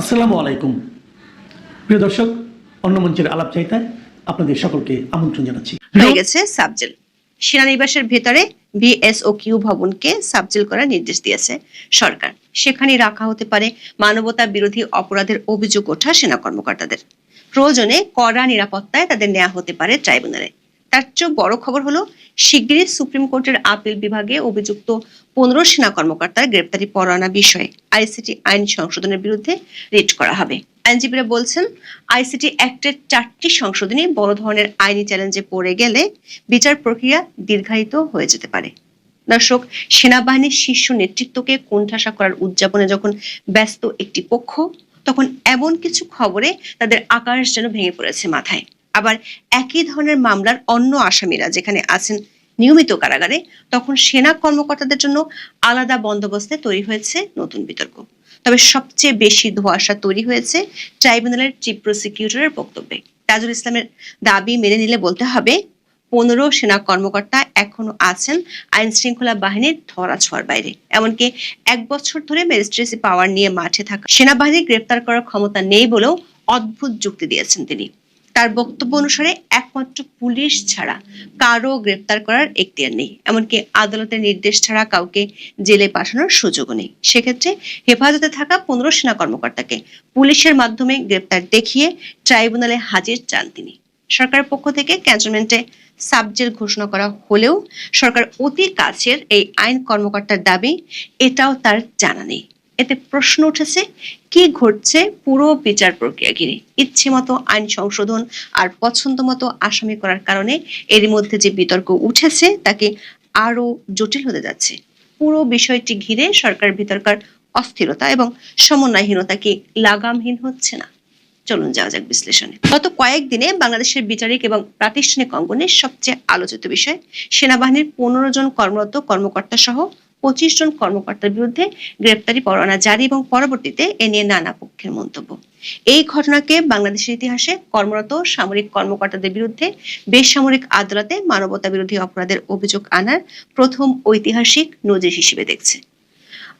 আসসালামু আলাইকুম। প্রিয় দর্শক, অন্য মঞ্চের আলাপ চাইতায় আপনাদের সকলকে আমন্ত্রণ জানাচ্ছি। হয়ে গেছে সাবজেল। সেনানিবাসের ভেতরে বিএসও কিউ ভবনকে সাবজেল করার নির্দেশ দিয়েছে সরকার। সেখানে রাখা হতে পারে মানবতা বিরোধী অপরাধের অভিযোগ ওঠা সেনা কর্মকর্তাদের। প্রয়োজনে কড়া নিরাপত্তায় তাদের নেওয়া হতে পারে ট্রাইব্যুনালে। তার চেয়েও বড় খবর হলো, শিগগিরই সুপ্রিম কোর্টের আপিল বিভাগে অভিযুক্ত পনেরো সেনা কর্মকর্তার গ্রেপ্তারি পরোয়ানা বিষয়ে আইসিটি আইন সংশোধনের বিরুদ্ধে রিট করা হবে। আইনজীবীরা বলছেন, আইসিটি অ্যাক্টের চারটি সংশোধনী বড় ধরনের আইনি চ্যালেঞ্জে পড়ে গেলে বিচার প্রক্রিয়া দীর্ঘায়িত হয়ে যেতে পারে। দর্শক, সেনাবাহিনীর শীর্ষ নেতৃত্বকে কোণঠাসা করার উদযাপনে যখন ব্যস্ত একটি পক্ষ, তখন এমন কিছু খবরে তাদের আকাশ যেন ভেঙে পড়েছে মাথায়। আবার একই ধরনের মামলার অন্য আসামিরা যেখানে আছেন নিয়মিত কারাগারে, তখন সেনা কর্মকর্তাদের জন্য আলাদা বন্দোবস্তে তৈরি হয়েছে নতুন বিতর্ক। তবে সবচেয়ে বেশি ধোঁয়াশা তৈরি হয়েছে ট্রাইব্যুনালের চিফ প্রসিকিউটরের বক্তব্যে। তাজুল ইসলামের দাবি মেনে নিলে বলতে হবে, পনেরো সেনা কর্মকর্তা এখনও আছেন আইন শৃঙ্খলা বাহিনীর ধরা ছোঁয়ার বাইরে। এমনকি এক বছর ধরে ম্যাজিস্ট্রেসি পাওয়ার নিয়ে মাঠে থাকা সেনাবাহিনী গ্রেপ্তার করার ক্ষমতা নেই বলেও অদ্ভুত যুক্তি দিয়েছেন তিনি। তার বক্তব্য অনুসারে একমাত্র পুলিশ ছাড়া কারও গ্রেপ্তার করার এখতিয়ার নেই। এমনকি আদালতের নির্দেশ ছাড়া কাউকে জেলে পাঠানোর সুযোগও নেই। সেক্ষেত্রে হেফাজতে থাকা পনেরো সেনা কর্মকর্তাকে পুলিশের মাধ্যমে গ্রেপ্তার দেখিয়ে ট্রাইব্যুনালে হাজির চান তিনি। সরকারের পক্ষ থেকে ক্যান্টনমেন্টে সাবজেল ঘোষণা করা হলেও সরকার অতি কাছের এই আইন কর্মকর্তার দাবি, এটাও তার জানা নেই। এতে প্রশ্ন উঠেছে, কি ঘটছে পুরো বিচার প্রক্রিয়া ঘিরে ইচ্ছে মতো আইন সংশোধন আর পছন্দ মতো আসামি করার কারণে এরই মধ্যে যে বিতর্ক উঠেছে, তাকে আরও জটিল হতে যাচ্ছে। পুরো বিষয়টি ঘিরে সরকার ভিতরকার অস্থিরতা এবং সমন্বয়হীনতা কি লাগামহীন হচ্ছে না। চলুন যাওয়া যাক বিশ্লেষণে। গত কয়েকদিনে বাংলাদেশের বিচারিক এবং প্রাতিষ্ঠানিক অঙ্গনের সবচেয়ে আলোচিত বিষয়, সেনাবাহিনীর পনেরো জন কর্মরত কর্মকর্তা সহ পঁচিশ জন কর্মকর্তার বিরুদ্ধে গ্রেপ্তারি পরোয়ানা জারি এবং পরবর্তীতে এ নিয়ে নানা পক্ষের মন্তব্য। এই ঘটনাকে বাংলাদেশের ইতিহাসে কর্মরত সামরিক কর্মকর্তাদের বিরুদ্ধে বেসামরিক আদালতে মানবতা বিরোধী অপরাধের অভিযোগ আনার প্রথম ঐতিহাসিক নজির হিসেবে দেখছে।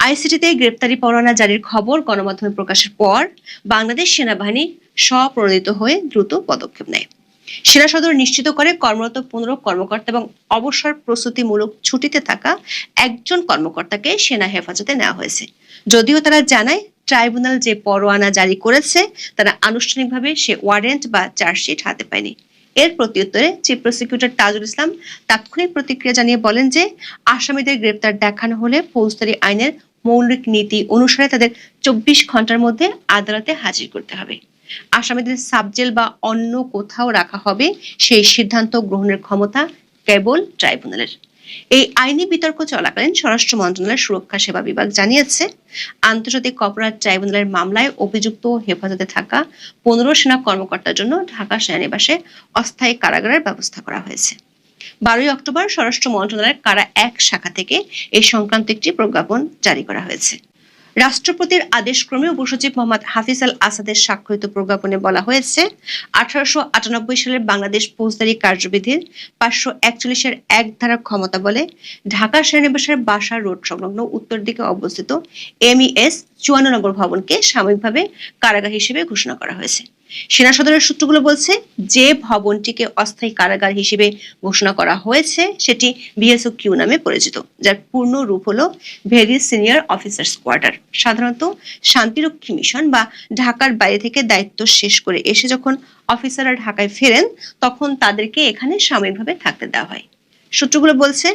আইসিটিতে গ্রেপ্তারি পরোয়ানা জারির খবর গণমাধ্যমে প্রকাশের পর বাংলাদেশ সেনাবাহিনী স্বপ্রণোদিত হয়ে দ্রুত পদক্ষেপ নেয়। সেনা সদর নিশ্চিত করে কর্মরত পনেরো কর্মকর্তা এবং অবসর প্রস্তুতিমূলক ছুটিতে থাকা একজন কর্মকর্তাকে সেনা হেফাজতে নেওয়া হয়েছে। যদিও তারা জানায়, ট্রাইব্যুনাল যে পরোয়ানা জারি করেছে, তারা আনুষ্ঠানিকভাবে সে ওয়ারেন্ট বা চার্জশিট হাতে পায়নি। এর প্রত্যুত্তরে চিফ প্রসিকিউটর তাজুল ইসলাম তাৎক্ষণিক প্রতিক্রিয়া জানিয়ে বলেন যে, আসামিদের গ্রেপ্তার দেখানো হলে ফৌজদারি আইনের মৌলিক নীতি অনুসারে তাদের চব্বিশ ঘণ্টার মধ্যে আদালতে হাজির করতে হবে। আসামিদের সাবজেল বা অন্য কোথাও রাখা হবে সেই সিদ্ধান্ত গ্রহণের ক্ষমতা কেবল ট্রাইব্যুনালের। এই আইনি বিতর্ক চলাকালীন স্বরাষ্ট্র মন্ত্রণালয়ের সুরক্ষা সেবা বিভাগ জানিয়েছে, আন্তর্জাতিক অপরাধ ট্রাইব্যুনালের মামলায় অভিযুক্ত হেফাজতে থাকা পনেরো সেনা কর্মকর্তার জন্য ঢাকা সেনানিবাসে অস্থায়ী কারাগারের ব্যবস্থা করা হয়েছে। বারোই অক্টোবর স্বরাষ্ট্র মন্ত্রণালয়ের কারা এক শাখা থেকে এই সংক্রান্ত একটি প্রজ্ঞাপন জারি করা হয়েছে। রাষ্ট্রপতির আদেশক্রমে উপসচিব মোহাম্মদ হাফিজ আল আসাদের স্বাক্ষরিত প্রজ্ঞাপনে বলা হয়েছে, আঠারোশো আটানব্বই সালের বাংলাদেশ ফৌজদারি কার্যবিধির পাঁচশো একচল্লিশের এক ধারা ক্ষমতা বলে ঢাকা সেনানিবাসের বাসা রোড সংলগ্ন উত্তর দিকে অবস্থিত এমইএস চুয়ান্ন নম্বর ভবনকে সাময়িকভাবে কারাগার হিসেবে ঘোষণা করা হয়েছে। সেনা সদরের সূত্রগুলো বলছে, যে ভবনটিকে অস্থায়ী কারাগার হিসেবে ঘোষণা করা হয়েছে, সেটি বিএসও কিউ নামে পরিচিত, যার পূর্ণ রূপ হলো ভেরি সিনিয়র অফিসার্স কোয়ার্টার। সাধারণত শান্তিরক্ষী মিশন বা ঢাকার বাইরে থেকে দায়িত্ব শেষ করে এসে যখন অফিসাররা ঢাকায় ফেরেন, তখন তাদেরকে এখানে সাময়িকভাবে থাকতে দেওয়া হয়। সূত্রগুলো বলছে,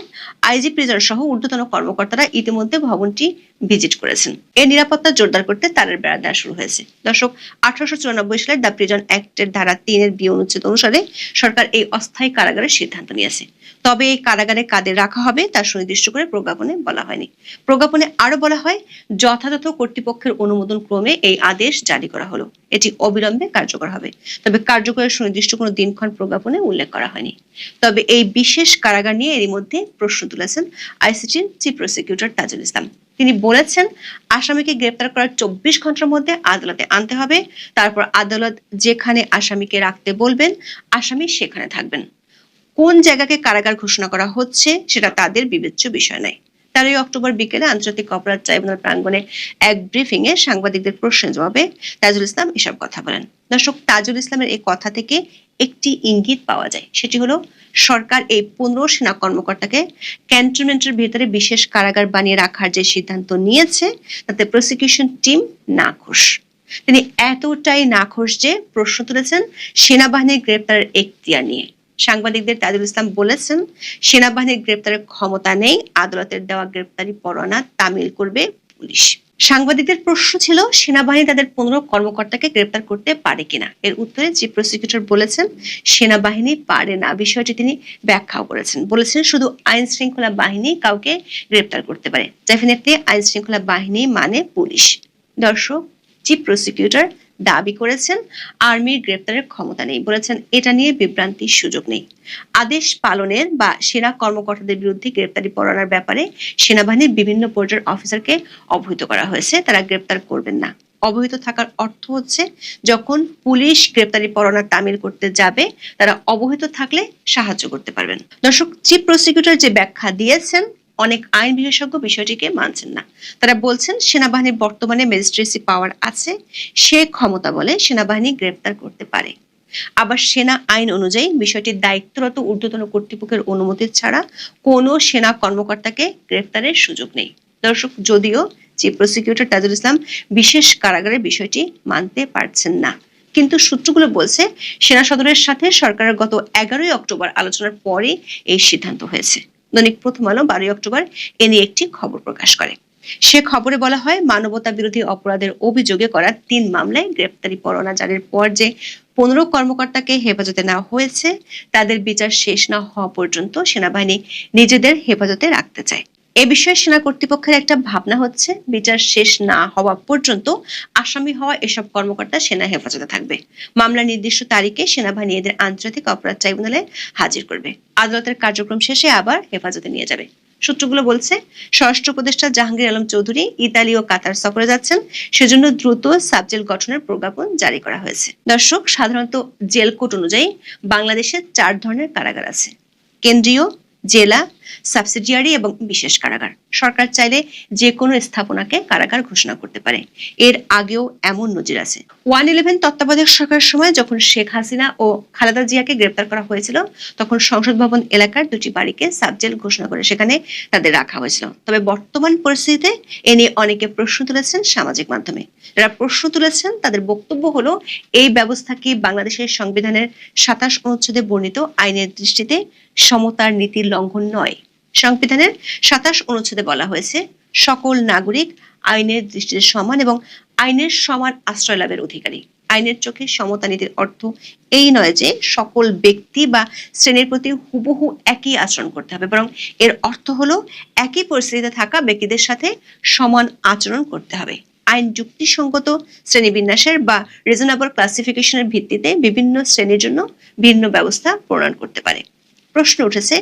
আইজি প্রিজন সহ ঊর্ধ্বতন কর্মকর্তারা ইতিমধ্যে ভবনটি ভিজিট করেছেন। এর নিরাপত্তা জোরদার করতে তারের বেড়া দেওয়া শুরু হয়েছে। দর্শক, আঠারোশো চুরানব্বই সালের দ্য প্রিজন অ্যাক্টের ধারা তিনের বিয়ে অনুচ্ছেদ অনুসারে সরকার এই অস্থায়ী কারাগারের সিদ্ধান্ত নিয়েছে। তবে এই কারাগারে কাদের রাখা হবে তার সুনির্দিষ্ট করে প্রজ্ঞাপনে বলা হয়নি। প্রজ্ঞাপনে আরও বলা হয়, যথাযথ কর্তৃপক্ষের অনুমোদন ক্রমে এই আদেশ জারি করা হলো। এটি অবিলম্বে কার্যকর হবে। তবে কার্যকরের সুনির্দিষ্ট কোনো দিনক্ষণ প্রজ্ঞাপনে উল্লেখ করা হয়নি। তবে এই বিশেষ কারাগার নিয়ে এরই মধ্যে প্রশ্ন তুলেছেন আইসিটির চিফ প্রসিকিউটর তাজুল ইসলাম। তিনি বলেছেন, আসামিকে গ্রেপ্তার করার চব্বিশ ঘণ্টার মধ্যে আদালতে আনতে হবে। তারপর আদালত যেখানে আসামিকে রাখতে বলবেন, আসামি সেখানে থাকবেন। কোন জায়গাকে কারাগার ঘোষণা করা হচ্ছে, সেটা তাদের বিবেচ্য বিষয় নয়। তেরোই অক্টোবর বিকেলে আন্তর্জাতিক অপরাধ ট্রাইব্যুনাল প্রাঙ্গনে এক ব্রিফিং এ সাংবাদিকদের প্রশ্নের জবাবে তাজুল ইসলাম এসব কথা বলেন। দর্শক, তাজুল ইসলামের এই কথা থেকে একটি ইঙ্গিত পাওয়া যায়। সেটি হলো, সরকার এই পনেরো সেনা কর্মকর্তাকে ক্যান্টনমেন্টের ভিতরে বিশেষ কারাগার বানিয়ে রাখার যে সিদ্ধান্ত নিয়েছে, তাতে প্রসিকিউশন টিম নাখুশ। তিনি এতটাই নাখোশ যে প্রশ্ন তুলেছেন, সেনাবাহিনীর গ্রেপ্তারের এখতিয়ার নিয়ে। সাংবাদিকদের তাজুল ইসলাম বলেছেন, সেনাবাহিনীর গ্রেপ্তারের ক্ষমতা নেই, আদালতের দেওয়া গ্রেপ্তারি পরোয়ানা তামিল করবে পুলিশ। সাংবাদিকদের প্রশ্ন ছিল, সেনাবাহিনী তাদের পনেরো কর্মকর্তাকে গ্রেপ্তার করতে পারে কিনা? এর উত্তরে চিফ প্রসিকিউটর বলেছেন, সেনাবাহিনী পারে না। বিষয়টি তিনি ব্যাখ্যাও করেছেন। বলেছেন, শুধু আইন শৃঙ্খলা বাহিনী কাউকে গ্রেপ্তার করতে পারে। ডেফিনেটলি আইন শৃঙ্খলা বাহিনী মানে পুলিশ। দর্শক, চিফ প্রসিকিউটর দাবি করেছেন, আর্মির গ্রেপ্তারের ক্ষমতা নেই বলেছেন। এটা নিয়ে বিভ্রান্তির সুযোগ নেই। আদেশ পালনের বা সেনা কর্মকর্তাদের বিরুদ্ধে গ্রেপ্তারি পরোয়ানার ব্যাপারে সেনাবাহিনীর বিভিন্ন পর্যায়ের অফিসারকে অবহিত করা হয়েছে। তারা গ্রেপ্তার করবেন না। অবহিত থাকার অর্থ হচ্ছে, যখন পুলিশ গ্রেপ্তারি পরোয়ানা তামিল করতে যাবে, তারা অবহিত থাকলে সাহায্য করতে পারবেন। দর্শক, চিফ প্রসিকিউটর যে ব্যাখ্যা দিয়েছেন অনেক আইন বিশেষজ্ঞ বিষয়টিকে মানছেন না। তারা বলছেন, সেনাবাহিনীর বর্তমানে ম্যাজিস্ট্রেসি পাওয়ার আছে, সে ক্ষমতা বলে সেনাবাহিনী গ্রেপ্তার করতে পারে। আবার সেনা আইন অনুযায়ী বিষয়টি দায়িত্বরত ঊর্ধ্বতন কর্তৃপক্ষের অনুমতি ছাড়া কোনো সেনা কর্মকর্তাকে গ্রেপ্তারের সুযোগ নেই। দর্শক, যদিও চিফ প্রসিকিউটর তাজুল ইসলাম বিশেষ কারাগারের বিষয়টি মানতে পারছেন না। কিন্তু সূত্রগুলো বলছে, সেনা সদরের সাথে সরকারের গত এগারোই অক্টোবর আলোচনার পরে এই সিদ্ধান্ত হয়েছে। দৈনিক প্রথম আলো, বারোই অক্টোবর, এ নিয়ে একটি খবর প্রকাশ করে। সে খবরে বলা হয়, মানবতা বিরোধী অপরাধের অভিযোগে করা তিন মামলায় গ্রেপ্তারি পরোয়ানা জারির পর যে পনেরো কর্মকর্তাকে হেফাজতে নেওয়া হয়েছে, তাদের বিচার শেষ না হওয়া পর্যন্ত সেনাবাহিনী নিজেদের হেফাজতে রাখতে চায়। এ বিষয়ে সেনা কর্তৃপক্ষের একটা ভাবনা হচ্ছে, বিচার শেষ না হওয়া পর্যন্ত আসামি হওয়া এসব কর্মকর্তা সেনা হেফাজতে থাকবে। মামলার নির্দিষ্ট তারিখে সেনাবাহিনী এদের আন্তর্জাতিক অপরাধ ট্রাইব্যুনালে হাজির করবে। আদালতের কার্যক্রম শেষে আবার হেফাজতে নিয়ে যাবে। সূত্রগুলো বলছে, স্বরাষ্ট্র উপদেষ্টা জাহাঙ্গীর আলম চৌধুরী ইতালি ও কাতার সফরে যাচ্ছেন। সেজন্য দ্রুত সাবজেল গঠনের প্রজ্ঞাপন জারি করা হয়েছে। দর্শক, সাধারণত জেল কোড অনুযায়ী বাংলাদেশে চার ধরনের কারাগার আছে। কেন্দ্রীয়, জেলা সাবসিডিয়ারি এবং বিশেষ কারাগার। সরকার চাইলে যে কোনো স্থাপনাকে কারাগার ঘোষণা করতে পারে। এর আগেও এমন নজির আছে। ওয়ান ইলেভেন তত্ত্বাবধায়ক সরকারের সময় যখন শেখ হাসিনা ও খালেদা জিয়াকে গ্রেপ্তার করা হয়েছিল, তখন সংসদ ভবন এলাকার দুটি বাড়িকে সাবজেল ঘোষণা করে সেখানে তাদের রাখা হয়েছিল। তবে বর্তমান পরিস্থিতিতে এ নিয়ে অনেকে প্রশ্ন তুলেছেন সামাজিক মাধ্যমে। যারা প্রশ্ন তুলেছেন, তাদের বক্তব্য হলো, এই ব্যবস্থা কি বাংলাদেশের সংবিধানের সাতাশ অনুচ্ছেদে বর্ণিত আইনের দৃষ্টিতে সমতার নীতির লঙ্ঘন নয়? সংবিধানের সাতাশ অনুচ্ছেদে বলা হয়েছে, সকল নাগরিক আইনের দৃষ্টিতে সমান এবং আইনের সমান আশ্রয় লাভের অধিকারী। আইনের চোখে সমতা নীতির অর্থ এই নয় যে সকল ব্যক্তি বা শ্রেণির প্রতি হুবহু একই আচরণ করতে হবে, বরং এর অর্থ হলো একই পরিস্থিতিতে থাকা ব্যক্তিদের সাথে সমান আচরণ করতে হবে। আইন যুক্তিসঙ্গত শ্রেণীবিন্যাসের বা রিজনেবল ক্লাসিফিকেশনের ভিত্তিতে বিভিন্ন শ্রেণির জন্য ভিন্ন ব্যবস্থা প্রণয়ন করতে পারে। প্রশ্ন উঠেছে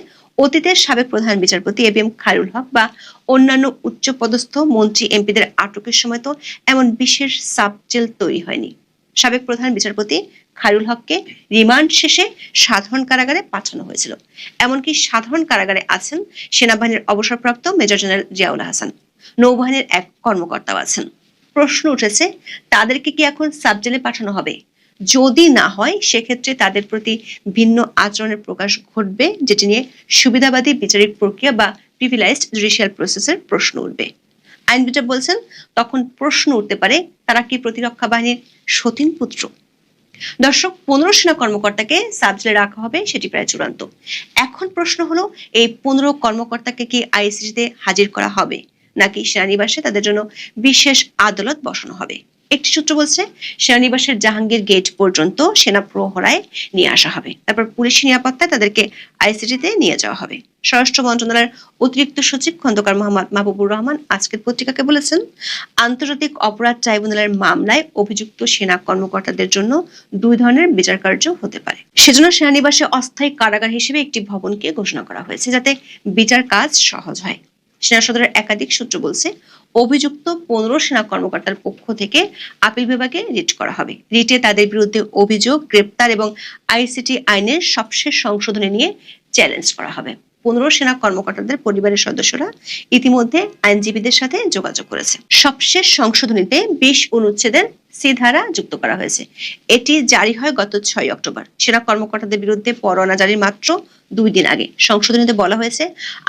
অতীতের সাবেক প্রধান বিচারপতি A B M Khairul Haque বা অন্যান্য উচ্চপদস্থ মন্ত্রী এমপিদের আটকের সময় তো এমন বিশেষ সাবজেল তৈরি হয়নি। সাবেক প্রধান বিচারপতি খায়রুল হককে রিমান্ড শেষে সাধারণ কারাগারে পাঠানো হয়েছিল। এমনকি সাধারণ কারাগারে আছেন সেনাবাহিনীর অবসরপ্রাপ্ত মেজর জেনারেল জিয়াউল হাসান। নৌবাহিনীর এক কর্মকর্তাও আছেন। প্রশ্ন উঠেছে, তাদেরকে কি এখন সাবজেলে পাঠানো হবে? যদি না হয়, সেক্ষেত্রে তাদের প্রতি ভিন্ন আচরণের প্রকাশ ঘটবে, যেটি নিয়ে সুবিধাবাদী বিচারিক প্রক্রিয়া বা প্রিভিলাইজড জুডিশিয়াল প্রসেসের প্রশ্ন উঠবে। আইনবিদরা বলছেন, তখন প্রশ্ন উঠতে পারে, তারা কি প্রতিরক্ষা বাহিনীর সতীন পুত্র? দর্শক, পনেরো সেনা কর্মকর্তাকে সাবজেলে রাখা হবে, সেটি প্রায় চূড়ান্ত। এখন প্রশ্ন হলো, এই পনেরো কর্মকর্তাকে কি আইসিসিতে হাজির করা হবে, নাকি সেনানিবাসে তাদের জন্য বিশেষ আদালত বসানো হবে? একটি সূত্র বলছে, সেনানিবাসের জাহাঙ্গীর গেট পর্যন্ত সেনা প্রহরায় নিয়ে আসা হবে। তারপর পুলিশি নিরাপত্তায় তাদেরকে আইসিটিতে নিয়ে যাওয়া হবে। স্বরাষ্ট্র মন্ত্রণালয়ের অতিরিক্ত সচিব খন্দকার মোহাম্মদ মাহবুবুর রহমান আজকের পত্রিকাকে বলেছেন, আন্তর্জাতিক অপরাধ ট্রাইব্যুনালের মামলায় অভিযুক্ত সেনা কর্মকর্তাদের জন্য দুই ধরনের বিচার কার্য হতে পারে। সেজন্য সেনানিবাসে অস্থায়ী কারাগার হিসেবে একটি ভবনকে ঘোষণা করা হয়েছে যাতে বিচার কাজ সহজ হয়। সেনা সদরের একাধিক সূত্র বলছে, অভিযুক্ত পনেরো সেনা কর্মকর্তার পক্ষ থেকে আপিল বিভাগে রিট করা হবে। রিটে তাদের বিরুদ্ধে অভিযোগ, গ্রেপ্তার এবং আইসিটি আইনের সবশেষ সংশোধনী নিয়ে চ্যালেঞ্জ করা হবে। পনেরো সেনা কর্মকর্তাদের পরিবারের সদস্যরা ইতিমধ্যে আইনজীবীদের সাথে যোগাযোগ করেছে। সবশেষ সংশোধনীতে বিশ অনুচ্ছেদের সি ধারা যুক্ত করা হয়েছে। এটি জারি হয় গত ছয় অক্টোবর। সেনা কর্মকর্তাদের বিরুদ্ধে পরোয়ানা জারির মাত্র দুই দিন আগে। সংশোধনীতে বলা হয়েছে,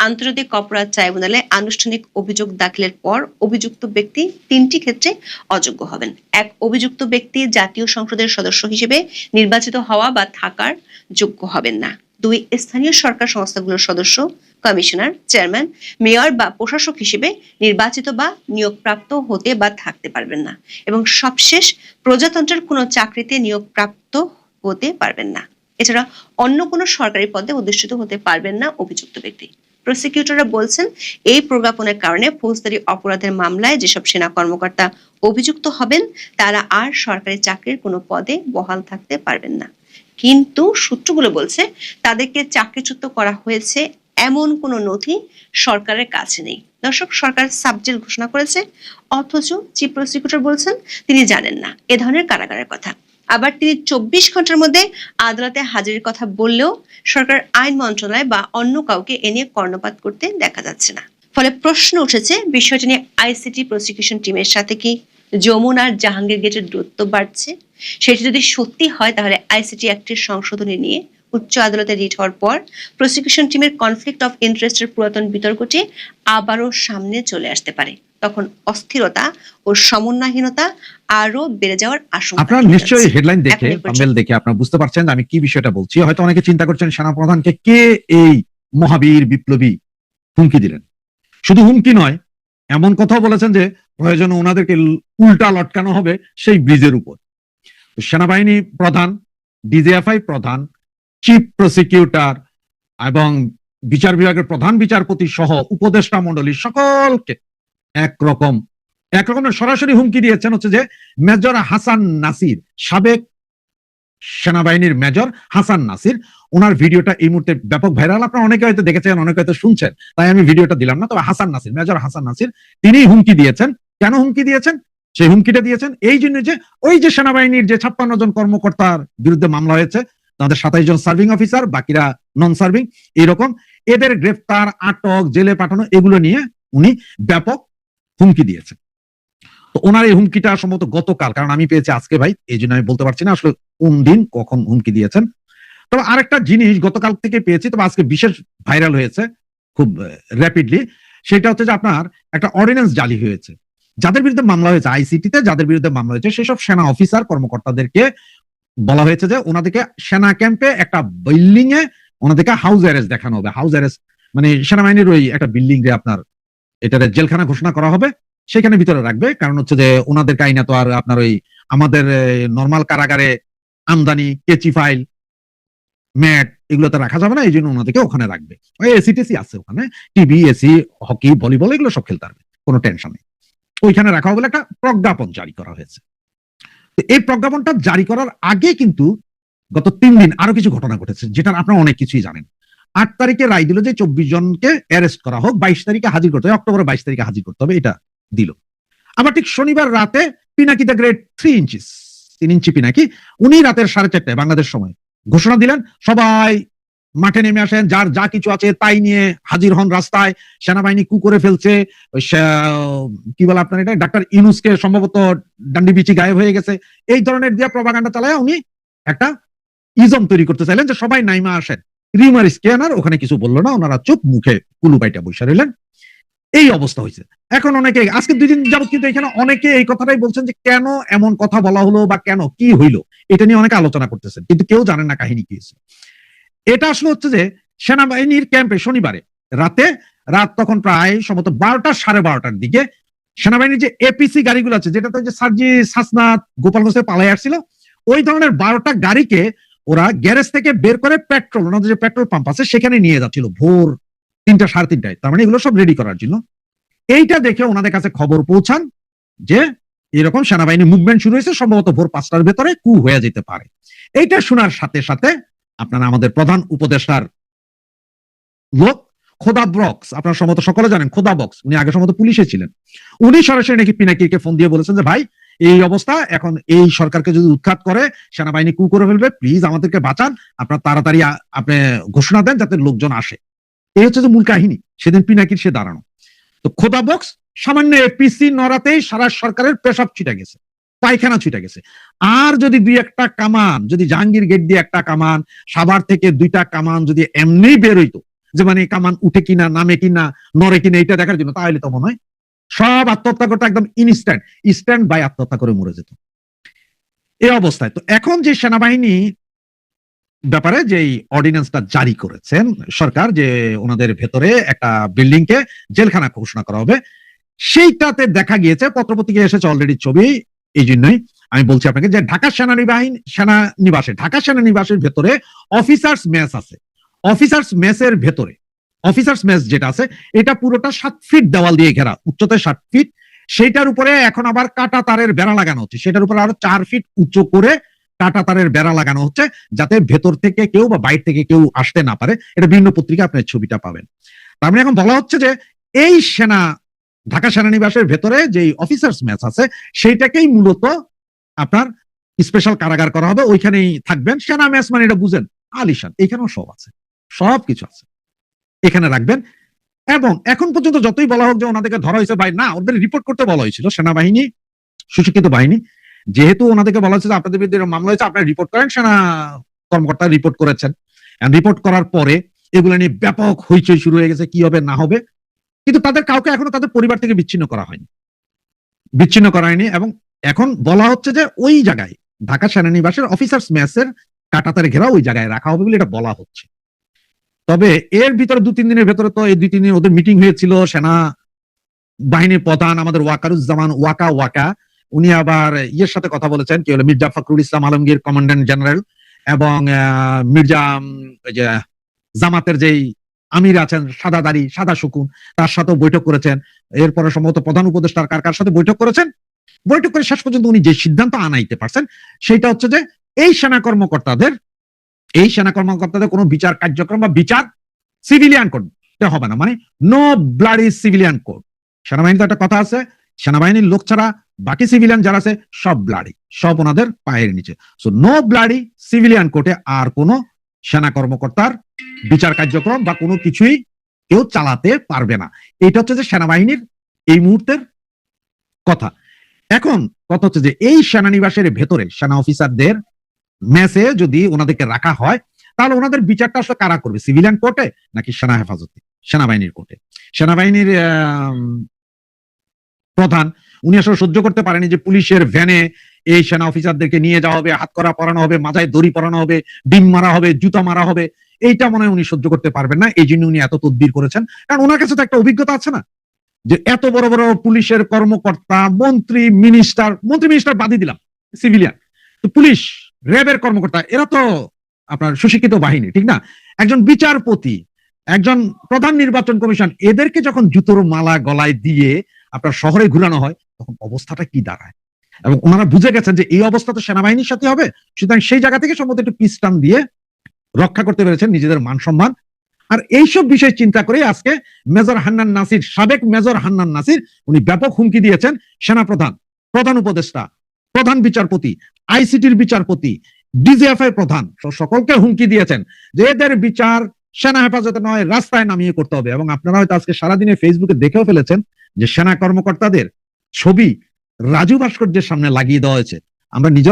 আন্তর্জাতিক অপরাধ ট্রাইব্যুনালে আনুষ্ঠানিক অভিযোগ দাখিলের পর অভিযুক্ত ব্যক্তি তিনটি ক্ষেত্রে অযোগ্য হবেন। এক, অভিযুক্ত ব্যক্তি জাতীয় সংসদের সদস্য হিসেবে নির্বাচিত হওয়া বা থাকার যোগ্য হবেন না। দুই স্থানীয় সরকার সংস্থাগুলোর সদস্য, কমিশনার, চেয়ারম্যান, মেয়র বা প্রশাসক হিসেবে নির্বাচিত বা নিয়োগপ্রাপ্ত হতে বা থাকতে পারবেন না এবং সবশেষ প্রজাতন্ত্রের কোনো চাকরিতে নিয়োগপ্রাপ্ত হতে পারবেন না। এছাড়া অন্য কোনো সরকারি পদে অধিষ্ঠিত হতে পারবেন না অভিযুক্ত ব্যক্তি। প্রসিকিউটররা বলছেন, এই প্রজ্ঞাপনের কারণে ফৌজদারি অপরাধের মামলায় যেসব সেনা কর্মকর্তা অভিযুক্ত হবেন, তারা আর সরকারি চাকরির কোনো পদে বহাল থাকতে পারবেন না। কিন্তু সূত্রগুলো বলছে তাদেরকে চাকরিচ্যুত করা হয়েছে এমন কোনো নথি সরকারের কাছে নেই। দর্শক, সরকার সাবজেল ঘোষণা করেছে, অথচ চিফ প্রসিকিউটর বলছেন তিনি জানেন না, এ ধরনের কারাগারের কথা। আবার তিনি চব্বিশ ঘণ্টার মধ্যে আদালতে হাজিরের কথা বললেও সরকার আইন মন্ত্রণালয় বা অন্য কাউকে এ নিয়ে কর্ণপাত করতে দেখা যাচ্ছে না। ফলে প্রশ্ন উঠেছে, বিষয়টি নিয়ে আইসিটি প্রসিকিউশন টিমের সাথে কি যমুনা আর জাহাঙ্গীর গেটের দূরত্ব বাড়ছে। সেটি যদি সত্যি হয় তাহলে আইসিটি অ্যাক্টের সংশোধনী নিয়ে উচ্চ আদালতে রিট হওয়ার পর প্রসিকিউশন টিমের কনফ্লিক্ট অফ ইন্টারেস্টের পুরাতন বিতর্কটি আবারও সামনে চলে আসতে পারে। তখন অস্থিরতা ও সমন্বয়হীনতা আরও বেড়ে যাওয়ার আশঙ্কা আপনারা নিশ্চয়ই হেডলাইন দেখে থাম্বনেল দেখে আপনারা বুঝতে পারছেন আমি কি বিষয়টা বলছি। হয়তো অনেকে চিন্তা করছেন সেনাপ্রধানকে কে এই মহাবীর বিপ্লবী হুমকি দিলেন? শুধু হুমকি নয় এমন কথাও বলেছেন যে প্রয়োজনে ওনাদেরকে উল্টা লটকানো হবে সেই ব্রিজের উপর। সেনাবাহিনী প্রধান, ডিজিএফআই প্রধান, চিফ প্রসিকিউটর এবং বিচার বিভাগের প্রধান বিচারপতি সহ উপদেষ্টা মণ্ডলী সকলকে একরকম একরকমের সরাসরি হুমকি দিয়েছেন হচ্ছে যে মেজর হাসান নাসির, সাবেক সেনাবাহিনীর মেজর হাসান নাসির, ওনার ভিডিওটা এই মুহূর্তে ব্যাপক ভাইরাল। আপনারা অনেকে হয়তো দেখেছেন, অনেকে হয়তো শুনছেন, তাই আমি ভিডিওটা দিলাম না। তবে হাসান নাসির, মেজর হাসান নাসির তিনি হুমকি দিয়েছেন। কেন হুমকি দিয়েছেন? সেই হুমকিটা দিয়েছেন এই জন্য যে ওই যে সেনাবাহিনীর যে ছাপ্পান্ন জন কর্মকর্তার বিরুদ্ধে মামলা হয়েছে, তাদের সাতাইশ জন সার্ভিং অফিসার, বাকিরা নন সার্ভিং এইরকম এদের গ্রেফতার আটক, জেলে পাঠানো এগুলো নিয়ে উনি ব্যাপক হুমকি দিয়েছেন। তো ওনার এই হুমকিটা সম্ভবত গতকাল, কারণ আমি পেয়েছি আজকে ভাই, এই জন্য আমি বলতে পারছি না আসলে কোন দিন কখন হুমকি দিয়েছেন। তবে আরেকটা জিনিস গতকাল থেকে পেয়েছি, তবে আজকে বিশেষ ভাইরাল হয়েছে খুব র্যাপিডলি সেটা হচ্ছে যে আপনার একটা অর্ডিন্যান্স জালি হয়েছে। যাদের বিরুদ্ধে মামলা হয়েছে আইসিটিতে যাদের বিরুদ্ধে মামলা হয়েছে, সেসব সেনা অফিসার কর্মকর্তাদেরকে বলা হয়েছে যে ওনাদেরকে সেনা ক্যাম্পে একটা বিল্ডিং এ ওনাদেরকে হাউস অ্যারেস্ট দেখানো হবে। হাউস অ্যারেস্ট মানে সেনাবাহিনীর ওই একটা বিল্ডিং এ আপনার এটার জেলখানা ঘোষণা করা হবে। সেখানে ভিতরে রাখবে। কারণ হচ্ছে যে ওনাদের আইনে তো আর আপনার ওই আমাদের নর্মাল কারাগারে আমদানি, কেচি ফাইল ম্যাট এগুলোতে রাখা যাবে না। এই জন্য ওনাদেরকে ওখানে রাখবে। এসি টেসি আছে ওখানে। টিভি এসি হকি ভলিবল এগুলো সব খেলতে পারবে। কোনো টেনশন নেই। ওইখানে রাখা হবে একটা প্রজ্ঞাপন জারি করা হয়েছে। এই প্রজ্ঞাপনটা জারি করার আগে কিন্তু গত তিন দিন আরও কিছু ঘটনা ঘটেছে যেটা আপনারা অনেক কিছুই জানেন। আট তারিখে রায় দিল যে চব্বিশ জনকে অ্যারেস্ট করা হোক, বাইশ তারিখে হাজির করতে হবে অক্টোবর বাইশ তারিখে হাজির করতে হবে, এটা দিল। আবার ঠিক শনিবার রাতে পিনাকিতে গ্রেড থ্রি ইঞ্চিস তিন ইঞ্চি পিনাকি, উনি রাতের সাড়ে চারটায় বাংলাদেশ সময় ঘোষণা দিলেন, সবাই মাঠে নেমে আসেন, যার যা কিছু আছে তাই নিয়ে হাজির হন রাস্তায়। সেনাবাহিনী কু করে ফেলছে। কি বলে আপনার এটা? ডাক্তার ইনুসকে সম্ভবত ডান্ডি বিচি গায়েব হয়ে গেছে। এই ধরনের দিয়া প্রবাগান্ডা চালায় উনি একটা ইজম তৈরি করতে চাইলেন যে সবাই নাইমা আসেন। রিউমার স্ক্যানার, ওখানে কিছু বলল না, ওনারা চুপ মুখে কুলু কুলুবাইটা বসে রইলেন। এই অবস্থা হয়েছে। এখন অনেকে, আজকে দুই দিন যাবত কিন্তু এখানে অনেকে এই কথাটাই বলছেন যে কেন এমন কথা বলা হলো বা কেন কি হইল? এটা নিয়ে অনেকে আলোচনা করতেছেন, কিন্তু কেউ জানেন না কাহিনী কি হয়েছে। এটা আসলে হচ্ছে যে সেনাবাহিনীর ক্যাম্পে শনিবারে রাতে, রাত তখন প্রায় সম্ভবত বারোটা সাড়ে বারোটার দিকে সেনাবাহিনীর যে এপিসি গাড়িগুলো আছে যেটা তো যে সার্জি, সাসনাথ গোপালগঞ্জ থেকে পালাই আসছিল, ওই ধরনের বারোটা গাড়িকে ওরা গ্যারেজ থেকে বের করে পেট্রোল, ওনাদের যে পেট্রোল পাম্প আছে, সেখানে নিয়ে যাচ্ছিল ভোর তিনটা, সাড়ে তিনটায়। তার মানে এগুলো সব রেডি করার জন্য। এইটা দেখে ওনাদের কাছে খবর পৌঁছান যে এরকম সেনাবাহিনী মুভমেন্ট শুরু হয়েছে, সম্ভবত ভোর পাঁচটার ভেতরে, কু হয়ে যেতে পারে। এইটা শোনার সাথে সাথে আপনারা আমাদের প্রধান উপদেষ্টার লোক, খোদা ব্রক্স। আপনারা সম্ভবত সকলে জানেন, খোদা বক্স উনি আগে সম্ভবত পুলিশে ছিলেন। উনি সরাসরি নাকি পিনাকিকে ফোন দিয়ে বলেছেন যে, ভাই, এই অবস্থা, এখন এই সরকারকে যদি উৎখাত করে, সেনাবাহিনী কু করে ফেলবে, প্লিজ আমাদেরকে বাঁচান। আপনার তাড়াতাড়ি আপনি ঘোষণা দেন যাতে লোকজন আসে। এই হচ্ছে যে মূল কাহিনী। সেদিন পিনাকির সে দাঁড়ানো। তো খোদা বক্স সামান্য এপিসি নড়াতেই সারা সরকারের পেশাব ছিটা গেছে। পায়খানা ছুটে গেছে। আর যদি দুই একটা কামান, যদি জাহাঙ্গীর গেট দিয়ে একটা কামান, সাভার থেকে দুইটা কামান যদি এমনি বের হইতো, যে মানে কামান উঠে কিনা, নামে কিনা, নড়ে কিনা এটা দেখার জন্য, তাহলে তো মনে হয় সব আত্মহত্যা করতে একদম ইনস্ট্যান্ট স্ট্যান্ড বাই আত্মহত্যা করে মরে যেত। এই অবস্থায়, তো এখন যে সেনাবাহিনী ব্যাপারে যে অর্ডিন্যান্সটা জারি করেছেন সরকার, যে ওনাদের ভেতরে একটা বিল্ডিং কে জেলখানা ঘোষণা করা হবে, সেইটাতে দেখা গিয়েছে পত্রপত্রিকা এসেছে অলরেডি ছবি এই জন্যই আমি বলছি আপনাকে যে ঢাকা সেনানিবাহিনী সেনানিবাসে, ঢাকা সেনানিবাসের ভেতরে অফিসার্স মেস আছে। অফিসার্স মেসের ভেতরে অফিসার্স মেস যেটা আছে, এটা পুরোটা সাত ফিট দেওয়াল দিয়ে ঘেরা, উচ্চতায় ষাট ফিট সেইটার উপরে এখন আবার কাটা তারের বেড়া লাগানো হচ্ছে। সেটার উপরে আরও চার ফিট উঁচু করে কাটা তারের বেড়া লাগানো হচ্ছে, যাতে ভেতর থেকে কেউ বা বাইরে থেকে কেউ আসতে না পারে। এটা বিভিন্ন পত্রিকা আপনার ছবিটা পাবেন। তার মানে এখন বলা হচ্ছে যে এই সেনা ঢাকা সেনানিবাসের ভেতরে যে অফিসার্স ম্যাচ আছে, সেইটাকেই মূলত আপনার স্পেশাল কারাগার করা হবে। ওইখানেই থাকবেন। সেনা ম্যাচ মানে এটা বুঝেন, আলিশান। এখানেও সব আছে। সব কিছু আছে। এখানে রাখবেন। এবং এখন পর্যন্ত যতই বলা হোক যে ওনাদেরকে ধরা হয়েছে ভাই, না, ওদের রিপোর্ট করতে বলা হয়েছিল, সেনাবাহিনী, সুশিক্ষিত বাহিনী। যেহেতু ওনাদেরকে বলা হয়েছে আপনাদের বিরুদ্ধে মামলা হয়েছে, আপনারা রিপোর্ট করেন, সেনা কর্মকর্তা রিপোর্ট করেছেন। রিপোর্ট করার পরে এগুলো নিয়ে ব্যাপক হইচই শুরু হয়ে গেছে, কি হবে, না হবে। কিন্তু তাদের কাউকে এখনও তাদের পরিবার থেকে বিচ্ছিন্ন করা হয়নি। বিচ্ছিন্ন করা হয়নি এবং এখন বলা হচ্ছে যে ওই জায়গায় ঢাকা সেনানিবাসের অফিসার্স মেসের কাটাতারে ঘেরা ওই জায়গায় রাখা হবে বলে এটা বলা হচ্ছে। তবে এর ভিতরে দু তিন দিনের ভেতরে তো এই দুই তিন দিন ওদের মিটিং হয়েছিল, সেনা বাহিনীর প্রধান আমাদের ওয়াকারুজ্জামান ওয়াকা ওয়াকা, উনি আবার ইয়ের সাথে কথা বলেছেন, কি হলো, মির্জা ফখরুল ইসলাম আলমগীর কমান্ড্যান্ট জেনারেল এবং মির্জা জামাতের যেই আমির আছেন সাদা দাড়ি সাদা শুকুন তার সাথেও বৈঠক করেছেন। এরপরে সম্ভবত প্রধান উপদেষ্টার কার কার সাথে বৈঠক করেছেন? বৈঠক করে শেষ পর্যন্ত উনি যে সিদ্ধান্ত আনাইতে পারছেন, সেটা হচ্ছে যে এই সেনা কর্মকর্তাদের, এই সেনা কর্মকর্তাদের কোনো বিচার কার্যক্রম বা বিচার সিভিলিয়ান করতে হবে না। মানে নো ব্লাডি সিভিলিয়ান কোড সেনাবাহিনীতে একটা কথা আছে, সেনাবাহিনীর লোক ছাড়া বাকি সিভিলিয়ান যারা আছে, সব ব্লাডি সব ওনাদের পায়ের নিচে। সো নো ব্লাডি সিভিলিয়ান কোর্টে আর কোনো সেনা কর্মকর্তার বিচার কার্যক্রম বা কোনো কিছুই কেউ চালাতে পারবে না। এটা হচ্ছে যে সেনাবাহিনীর এই মুহূর্তের কথা। এখন কথা হচ্ছে যে এই সেনানিবাসের ভেতরে সেনা অফিসারদের মেসে যদি ওনাদেরকে রাখা হয়, তাহলে ওনাদের বিচারটা আসলে কারা করবে? সিভিলিয়ান কোর্টে নাকি সেনা হেফাজতে? সেনাবাহিনীর কোর্টে সেনাবাহিনীর প্রধান, উনি আসলে সহ্য করতে পারেনি যে পুলিশের ভ্যানে এই সেনা অফিসারদেরকে নিয়ে যাওয়া হবে, হাত করা পরানো হবে, মাথায় দড়ি পরানো হবে, ডিম মারা হবে, জুতা মারা হবে, এইটা মনে হয় উনি সহ্য করতে পারবেন না, এই জন্য উনি এত তদবির করেছেন। কারণ ওনার কাছে তো একটা অভিজ্ঞতা আছে না, যে এত বড় বড় পুলিশের কর্মকর্তা, মন্ত্রী মিনিস্টার মন্ত্রী মিনিস্টার বাদই দিলাম সিভিলিয়ান তো পুলিশ, র্যাবের কর্মকর্তা, এরা তো আপনার সুশিক্ষিত বাহিনী, ঠিক না? একজন বিচারপতি, একজন প্রধান নির্বাচন কমিশন, এদেরকে যখন জুতোর মালা গলায় দিয়ে আপনার শহরে ঘুরানো হয়, তখন অবস্থাটা কি দাঁড়ায়? এবং ওনারা বুঝে গেছেন যে এই অবস্থা তো সেনাবাহিনীর সাথে হবে। সুতরাং সেই জায়গা থেকে সম্ভবত একটু পিস্টান দিয়ে রক্ষা করতে পেরেছেন নিজেদের মান সম্মান। আর এইসব বিষয় চিন্তা করে আজকে মেজর হান্নান নাসির, সাবেক মেজর হান্নান নাসির, উনি ব্যাপক হুমকি দিয়েছেন সেনাপ্রধান, প্রধান উপদেষ্টা, প্রধান বিচারপতি আইসিটির বিচারপতি ডিজিএফআই প্রধান সকলকে হুমকি দিয়েছেন যে এদের বিচার সেনা হেফাজতে নয়, রাস্তায় নামিয়ে করতে হবে। এবং আপনারা হয়তো আজকে সারাদিনে ফেসবুকে দেখেও ফেলেছেন যে সেনা কর্মকর্তাদের ছবি রাজু ভাস্কর্যের সামনে লাগিয়ে দেওয়া হয়েছে। আমরা নিজেরা